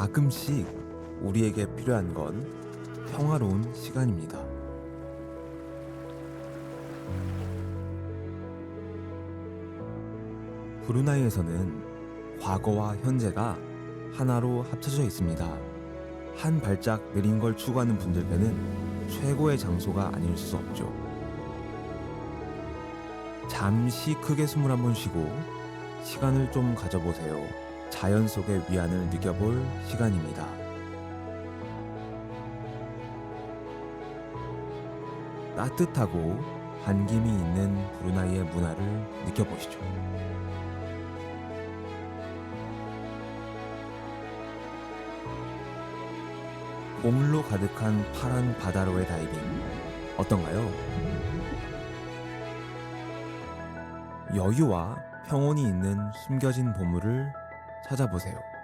가끔씩 우리에게 필요한 건 평화로운 시간입니다. 브루나이에서는 과거와 현재가 하나로 합쳐져 있습니다. 한 발짝 느린 걸 추구하는 분들께는 최고의 장소가 아닐 수 없죠. 잠시 크게 숨을 한번 쉬고 시간을 좀 가져보세요. 자연 속의 위안을 느껴볼 시간입니다. 따뜻하고 반김이 있는 브루나이의 문화를 느껴보시죠. 보물로 가득한 파란 바다로의 다이빙 어떤가요? 여유와 평온이 있는 숨겨진 보물을 찾아보세요.